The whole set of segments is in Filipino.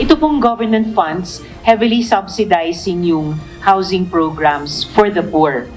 ito pong government funds heavily subsidizing yung housing programs for the poor.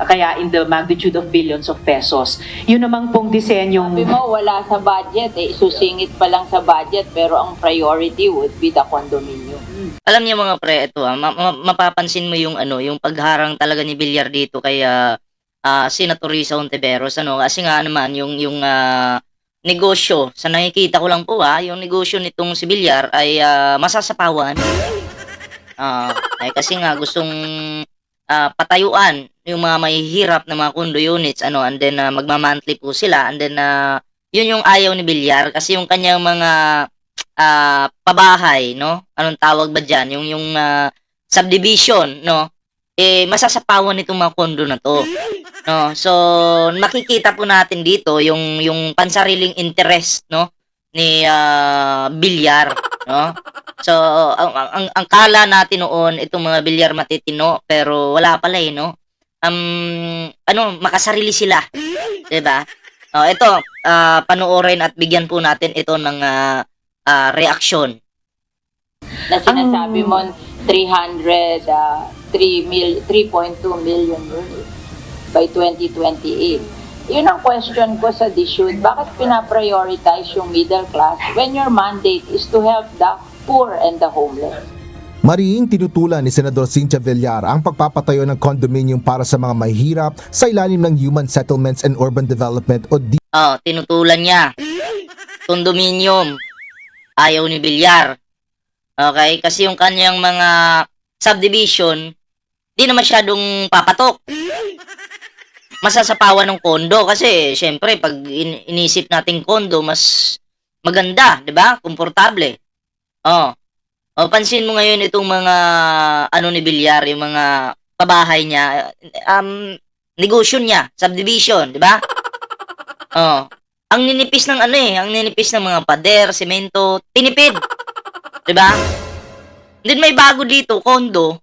Kaya in the magnitude of billions of pesos. Yun namang pong disenyong... Sabi mo, wala sa budget eh. Isusingit pa lang sa budget pero ang priority would be the condominium. Alam niyo mga pre, ito ah, ma- ma- mapapansin mo yung ano, yung pagharang talaga ni Villar dito kay ah, ah, Senator Risa Ontiveros ano kasi nga naman yung yung ah, negosyo sa nakikita ko lang po ha, yung negosyo nitong si Villar ay ah, masasapawan. Ah, ay kasi nga gustong ah, patayuan yung mga mahihirap na mga condo units ano and then ah, magma-monthly po sila and then ah, yun yung ayaw ni Villar kasi yung kanyang mga ah, pabahay, no? Anong tawag ba diyan? Yung yung ah, subdivision, no? Eh masasapawan nitong mga kondo na to. No? So makikita po natin dito yung yung pansariling interest, no? ni ah, Bilyar, no? So ang, ang, ang, ang kala natin noon itong mga Bilyar matitino pero wala pala eh, no? Um, ano, makasarili sila. 'Di ba? Oh, ito, ah, panoorin at bigyan po natin ito ng ah, ah, reaksyon. Na sinasabi mo 300, uh, 3 mil, 3.2 million by 2028. Yun ang question ko sa DSUD. Bakit pinaprioritize yung middle class when your mandate is to help the poor and the homeless? Mariing tinutulan ni Senador Cynthia Villar ang pagpapatayo ng condominium para sa mga mahihirap sa ilalim ng Human Settlements and Urban Development o Oh, tinutulan niya. Condominium. Ayaw ni Bilyar. Okay? Kasi yung kanyang mga subdivision, di na masyadong papatok. Masasapawan ng kondo kasi syempre pag in- inisip nating kondo mas maganda, 'di ba? Komportable. Oh. Oh, pansin mo ngayon itong mga ano ni Bilyar, yung mga pabahay niya, um negosyo niya, subdivision, 'di ba? Oh. Ang ninipis ng ano eh, ang ninipis ng mga pader, semento, tinipid. 'Di ba? Then may bago dito, kondo.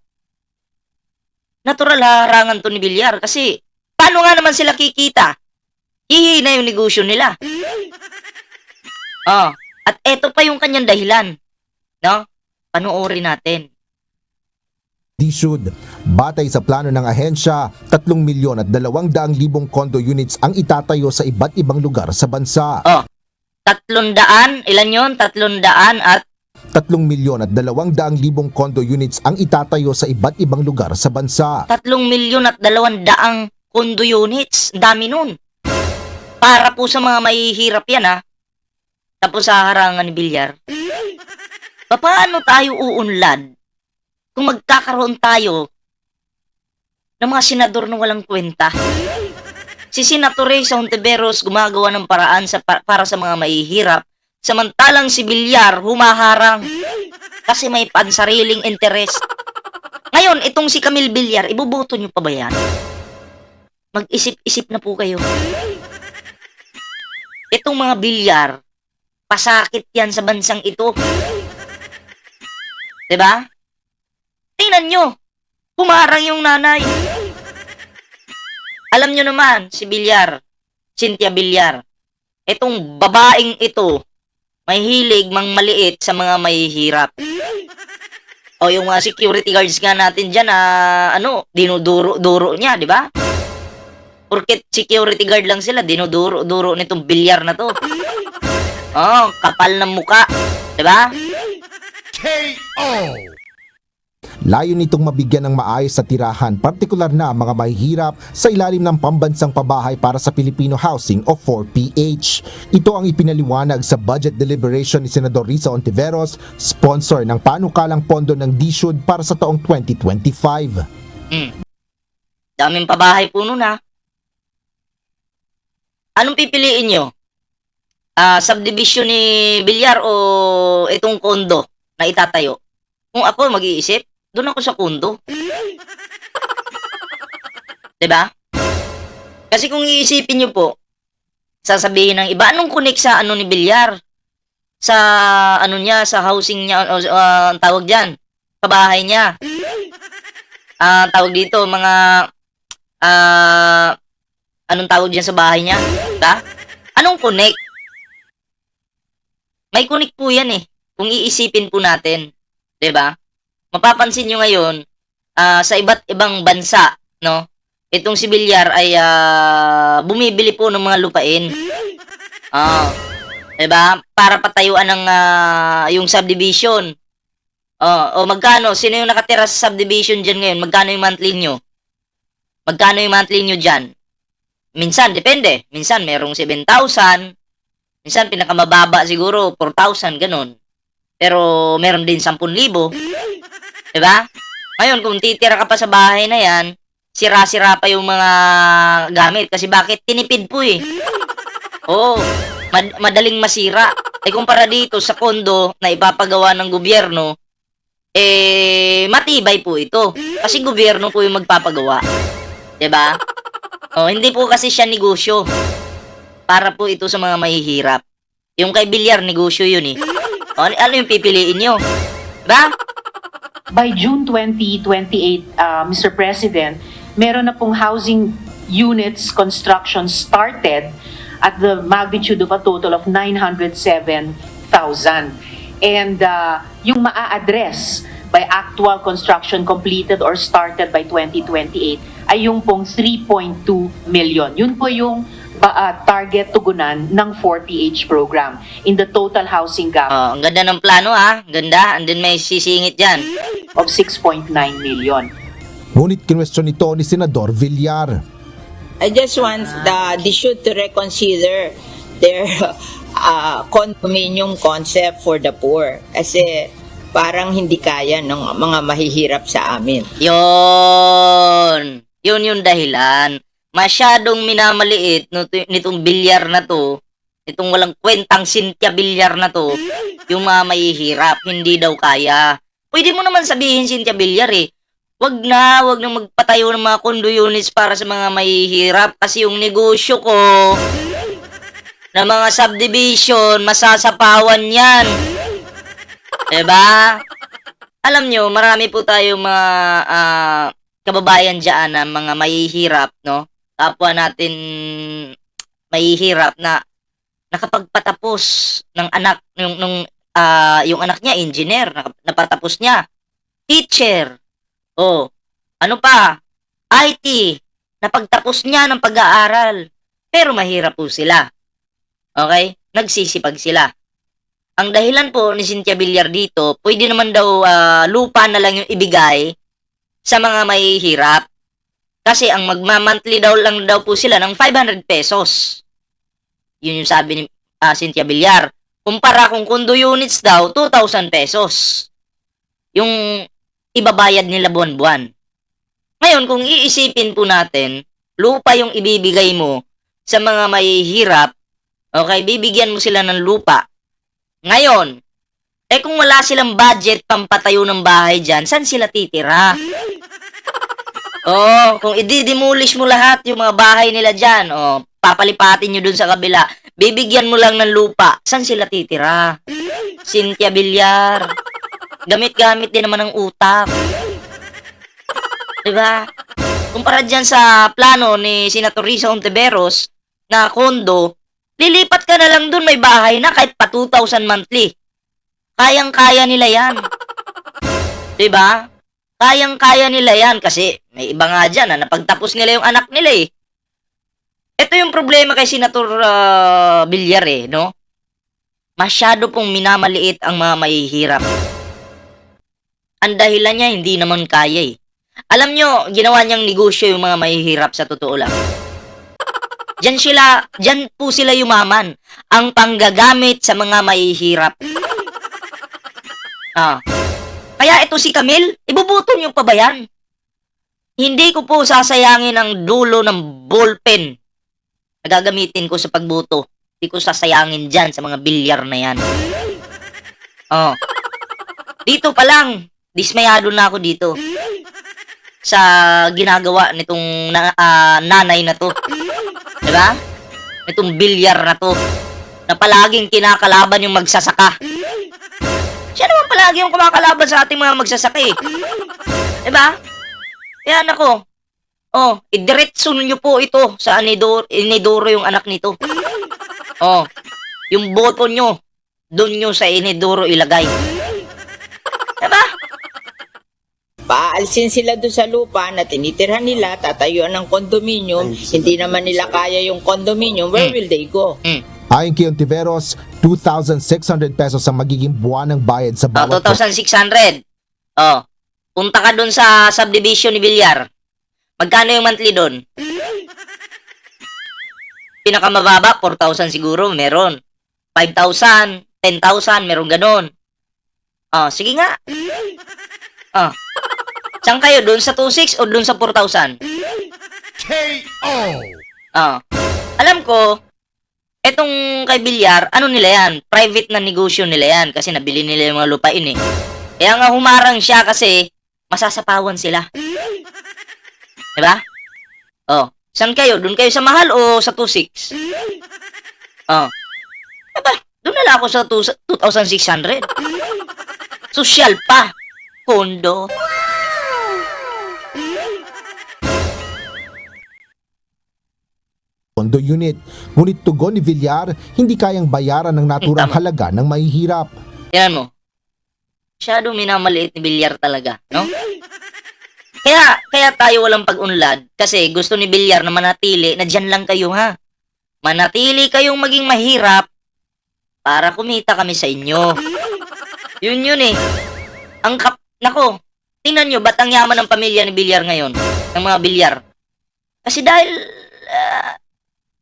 Natural harangan to ni Villar kasi paano nga naman sila kikita? Hihina yung negosyo nila. Oh, at eto pa yung kanyang dahilan. No? Panoorin natin. DSUD. Batay sa plano ng ahensya, 3 milyon at 200 libong condo units ang itatayo sa iba't ibang lugar sa bansa. Tatlong daan, ilan yon? Tatlong daan at 3 milyon at 200 libong condo units ang itatayo sa iba't ibang lugar sa bansa. tatlong milyon at dalawang daang condo units. Dami nun. Para po sa mga mahihirap yan ha. Tapos sa harangan ni Bilyar. Paano tayo uunlad kung magkakaroon tayo ng mga senador na walang kwenta? Si Senator Reza Hontiveros gumagawa ng paraan sa, pa- para sa mga mahihirap samantalang si Bilyar humaharang kasi may pansariling interest. Ngayon, itong si Camille Villar, iboboto nyo pa ba yan? Mag-isip-isip na po kayo. Itong mga Villar, pasakit yan sa bansang ito. ba? Tingnan nyo, humarang yung nanay. Alam nyo naman, si Villar, Cynthia Villar, itong babaeng ito, may hilig mang maliit sa mga mahihirap. O yung mga security guards nga natin dyan, ah, ano, dinuduro-duro niya, di ba? Porket security guard lang sila, dinuduro-duro nitong bilyar na to. Oh, kapal ng muka, di ba? Layo nitong mabigyan ng maayos sa tirahan, partikular na mga mahihirap sa ilalim ng pambansang pabahay para sa Filipino Housing o 4PH. Ito ang ipinaliwanag sa budget deliberation ni Senador Risa Ontiveros, sponsor ng panukalang pondo ng DSUD para sa taong 2025. Hmm. Daming pabahay po nun ha. Anong pipiliin nyo? Ah, subdivision ni Bilyar o itong kondo na itatayo? Kung ako mag-iisip, doon ako sa kondo. 'Di ba? Kasi kung iisipin nyo po, sasabihin ng iba, anong connect sa ano ni Bilyar? Sa ano niya, sa housing niya, ah, ang tawag diyan, pabahay niya. Ah, tawag dito, mga ah anong tawag diyan sa bahay niya? Ta? Anong connect? May connect po yan eh. kung iisipin po natin, ba? Mapapansin nyo ngayon ah, sa iba't ibang bansa, no? Itong si Villar ay ah, bumibili po ng mga lupain. Ah, 'di ba? Para patayuan ng ah, yung subdivision. Oh, o magkano? Sino yung nakatira sa subdivision diyan ngayon? Magkano yung monthly nyo? Magkano yung monthly nyo diyan? Minsan depende. Minsan merong 7,000. Minsan pinakamababa siguro 4,000 ganun. Pero meron din 10,000. 'Di ba? Ngayon kung titira ka pa sa bahay na 'yan, sira-sira pa yung mga gamit kasi bakit tinipid po eh. Oo, mad- madaling masira. Eh kumpara dito sa kondo na ipapagawa ng gobyerno, eh matibay po ito. Kasi gobyerno po yung magpapagawa. 'Di ba? Oh, hindi po kasi siya negosyo. Para po ito sa mga mahihirap. Yung kay Bilyar, negosyo yun eh. O, ano, ano yung pipiliin nyo? Diba? By June 2028, uh, Mr. President, meron na pong housing units construction started at the magnitude of a total of 907,000. And uh, yung maa-address by actual construction completed or started by 2028 ay yung pong 3.2 million. Yun po yung ba, uh, target tugunan ng 4PH program in the total housing gap Oh, ang ganda ng plano ha. Ang Ganda. And then may sisingit dyan. of 6.9 million. Ngunit kinwestiyon ito ni Senador Villar. I just want the they should to reconsider their uh, condominium concept for the poor kasi parang hindi kaya ng mga mahihirap sa amin. Yon. Yun yung dahilan. Masyadong minamaliit nitong bilyar na to. Itong walang kwentang Cynthia bilyar na to. Yung mga mahihirap. Hindi daw kaya. Pwede mo naman sabihin Cynthia bilyar eh. Wag na, wag na magpatayo ng mga condo units para sa mga mahihirap kasi yung negosyo ko na mga subdivision, masasapawan yan. Diba? Alam nyo, marami po tayo mga ah, kababayan dyan na mga mahihirap, no? Kapwa natin mahihirap na nakapagpatapos ng anak, yung, nung, ah, yung anak niya, engineer, napatapos niya. Teacher. Oh, ano pa? IT. Napagtapos niya ng pag-aaral. Pero mahirap po sila. Okay? Nagsisipag sila. Ang dahilan po ni Cynthia Villar dito, pwede naman daw ah, lupa na lang yung ibigay sa mga mahihirap. Kasi ang magma-monthly daw lang daw po sila ng 500 pesos. Yun yung sabi ni ah, Cynthia Villar. Kumpara kung condo units daw, 2,000 pesos. Yung ibabayad nila buwan-buwan. Ngayon, kung iisipin po natin, lupa yung ibibigay mo sa mga mahihirap, okay, bibigyan mo sila ng lupa. Ngayon, eh kung wala silang budget pampatayo ng bahay dyan, saan sila titira? Oh, kung i-demolish mo lahat yung mga bahay nila dyan, oh, papalipatin nyo dun sa kabila, bibigyan mo lang ng lupa, saan sila titira? Cynthia Villar. Gamit-gamit din naman ng utak. Diba? Kumpara dyan sa plano ni Senator Risa Ontiveros na kondo, lilipat ka na lang dun, may bahay na kahit pa 2,000 monthly. Kayang-kaya nila yan. Diba? Kayang-kaya nila yan kasi may iba nga dyan na napagtapos nila yung anak nila eh. Ito yung problema kay Senator uh, Villar eh, no? Masyado pong minamaliit ang mga mahihirap. Ang dahilan niya, hindi naman kaya eh. Alam nyo, ginawa niyang negosyo yung mga mahihirap sa totoo lang. Diyan sila, diyan po sila yumaman. Ang panggagamit sa mga mahihirap. Ah. Kaya ito si Camille, ibubuto niyo pa ba yan? Hindi ko po sasayangin ang dulo ng ballpen na gagamitin ko sa pagbuto. Hindi ko sasayangin dyan sa mga bilyar na yan. Oh. Dito pa lang, dismayado na ako dito sa ginagawa nitong na, ah, nanay na to. 'Di ba? Nitong bilyar na to na palaging kinakalaban yung magsasaka. Siya naman palagi yung kumakalaban sa ating mga magsasaka eh. 'Di ba? Kaya nako. Oh, idiretso niyo po ito sa Anidoro, Inidoro yung anak nito. Oh, yung boto nyo. doon nyo sa iniduro ilagay. Diba? Paalisin sila doon sa lupa na tinitirhan nila, tatayuan ng kondominium, hindi naman nila kaya yung kondominium, where Hmm. will they go? Ayon kay Ontiveros, 2,600 pesos ang magiging buwan ng bayad sa Oh, bawat 2,600. Oh, punta ka doon sa subdivision ni Villar. Magkano yung monthly doon? Pinakamababa, 4,000 siguro, meron. 5,000, 10,000, meron ganon. Oh, sige nga. Oh. Saan kayo? Doon sa 2,600 o doon sa 4,000? Oh. Alam ko, etong kay Bilyar, ano nila yan? Private na negosyo nila yan kasi nabili nila yung mga lupain eh. Kaya nga humarang siya kasi masasapawan sila. Diba? Oh, saan kayo? Doon kayo sa mahal o sa 2.6? Oh. Aba, doon na lang ako sa 2 2,600. Social pa. Kondo. Condo unit. Ngunit tugon ni Villar, hindi kayang bayaran ng naturang Tama. halaga ng mahihirap. Yan mo. Masyado minamaliit ni Bilyar talaga, no? Kaya, kaya tayo walang pag-unlad kasi gusto ni Bilyar na manatili na dyan lang kayo ha. Manatili kayong maging mahirap para kumita kami sa inyo. Yun yun eh. Ang kap... Nako, tingnan nyo, ba't ang yaman ng pamilya ni Bilyar ngayon? Ng mga Bilyar? Kasi dahil ah,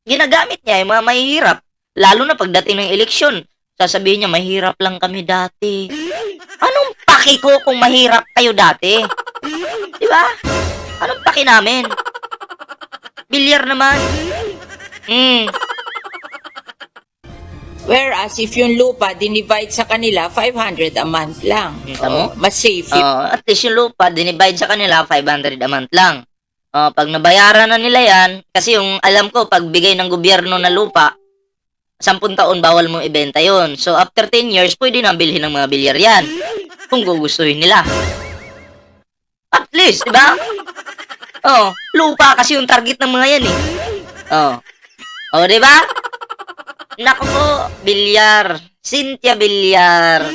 ginagamit niya yung mga mahihirap. Lalo na pagdating ng eleksyon. Sasabihin niya, mahirap lang kami dati. Anong paki ko kung mahirap kayo dati? Di ba? Anong paki namin? Bilyar naman. Hmm. Whereas, if yung lupa, dinivide sa kanila, 500 a month lang. Kita mo? Oh, mas safe. Oh, at least yung lupa, dinivide sa kanila, 500 a month lang. Oh, pag nabayaran na nila yan, kasi yung alam ko, pag bigay ng gobyerno na lupa, 10 taon bawal mo ibenta yon. So, after 10 years, pwede na bilhin ng mga bilyar yan. Kung gugustuhin nila. At least, di ba? Oh, lupa kasi yung target ng mga yan eh. Oh. Oh, di ba? Nako po, bilyar. Cynthia Bilyar.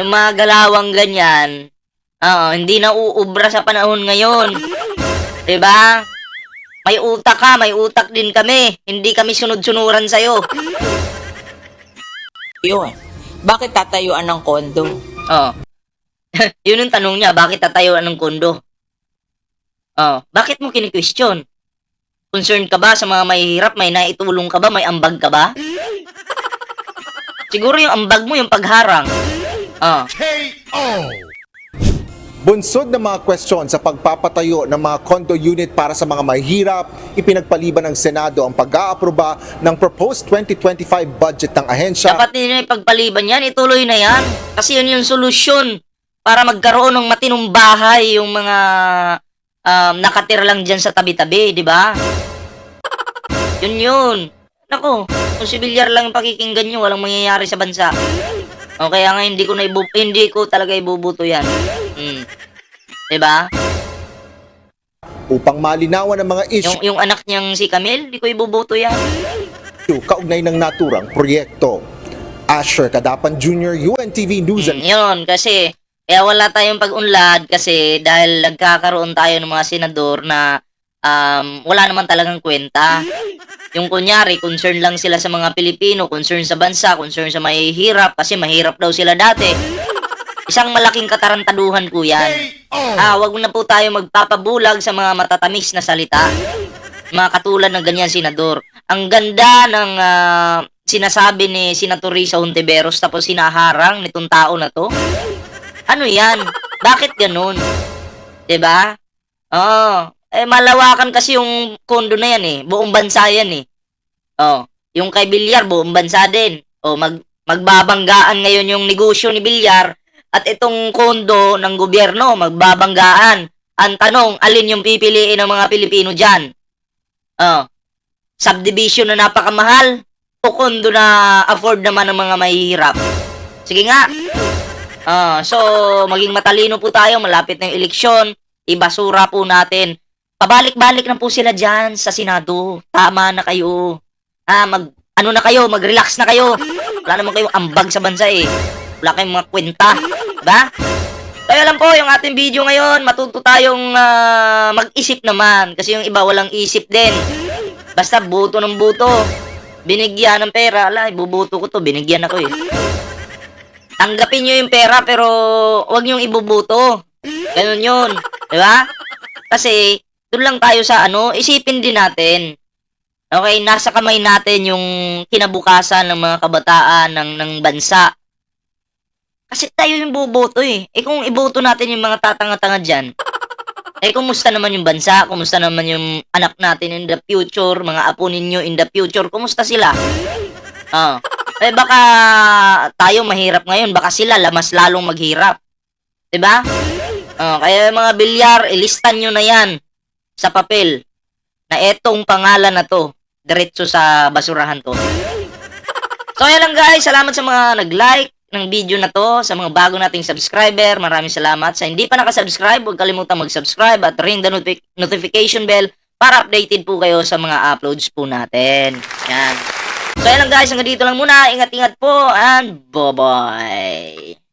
Yung mga galawang ganyan, oo, hindi na uubra sa panahon ngayon. 'Di ba? May utak ka, may utak din kami. Hindi kami sunod-sunuran sa'yo. Yun. Bakit tatayuan ng kondo? Oh. Yun ang tanong niya, bakit tatayuan ng kondo? Oh, bakit mo kini-question? Concerned ka ba sa mga mahihirap? May naitulong ka ba? May ambag ka ba? Siguro yung ambag mo, yung pagharang. Oh. Bunsod ng mga kwestiyon sa pagpapatayo ng mga condo unit para sa mga mahihirap, ipinagpaliban ng Senado ang pag-aaproba ng proposed 2025 budget ng ahensya. Dapat na ipagpaliban yan, ituloy na yan. Kasi yun yung solusyon para magkaroon ng matinong bahay yung mga um, nakatira lang dyan sa tabi-tabi, di ba? Yun yun. Nako, kung si Villar lang pakikinggan nyo, walang mangyayari sa bansa. O kaya nga hindi ko na ibu- hindi ko talaga ibubuto yan. Hmm. Di ba? upang malinawan ang mga issue Yung, yung anak niyang si Camille, hindi ko ibubuto yan. kaugnay ng naturang proyekto. Asher Kadapan Jr., UNTV News and Mm, yun, kasi kaya wala tayong pag-unlad kasi dahil nagkakaroon tayo ng mga senador na um, wala naman talagang kwenta. Yung kunyari, concern lang sila sa mga Pilipino, concern sa bansa, concern sa mahihirap kasi mahirap daw sila dati. Isang malaking katarantaduhan po yan. Ah, wag na po tayo magpapabulag sa mga matatamis na salita. Mga katulad ng ganyan senador. Ang ganda ng ah, sinasabi ni Senator Risa Hontiveros tapos sinaharang nitong tao na to. Ano yan? Bakit ganun? 'Di ba? Oo. Eh malawakan kasi yung kondo na yan eh. Buong bansa yan eh. Oh, yung kay Bilyar buong bansa din. Oh, mag magbabanggaan ngayon yung negosyo ni Bilyar at itong kondo ng gobyerno magbabanggaan. Ang tanong, alin yung pipiliin ng mga Pilipino diyan? Oh. Subdivision na napakamahal o kondo na afford naman ng mga mahihirap? Sige nga. Ah, so maging matalino po tayo, malapit na yung eleksyon, ibasura po natin. Pabalik-balik na po sila diyan sa Senado. Tama na kayo. Ah, mag ano na kayo, mag-relax na kayo. Wala naman kayong ambag sa bansa eh. Wala kayong mga kwenta. Diba? Kaya lang po, yung ating video ngayon, matuto tayong ah, mag-isip naman. Kasi yung iba walang isip din. Basta buto ng buto. Binigyan ng pera. Ala, ibubuto ko to. Binigyan ako eh. Tanggapin nyo yung pera pero wag nyo ibubuto. Ganun yun. Diba? Kasi, doon lang tayo sa ano, isipin din natin. Okay, nasa kamay natin yung kinabukasan ng mga kabataan ng, ng bansa. Kasi tayo yung buboto eh. Eh kung iboto natin yung mga tatanga-tanga dyan, eh kumusta naman yung bansa? Kumusta naman yung anak natin in the future? Mga apo ninyo in the future? Kumusta sila? Ah. eh baka tayo mahirap ngayon. Baka sila mas lalong maghirap. 'Di ba? Ah, kaya mga bilyar, ilistan nyo na yan sa papel na etong pangalan na to diretso sa basurahan to. So ayan lang guys, salamat sa mga nag-like ng video na to, sa mga bago nating subscriber, maraming salamat. Sa hindi pa nakasubscribe, huwag kalimutang mag-subscribe at ring the notifi- notification bell para updated po kayo sa mga uploads po natin. Yan. So ayan lang guys, hanggang dito lang muna. Ingat-ingat po and bye-bye.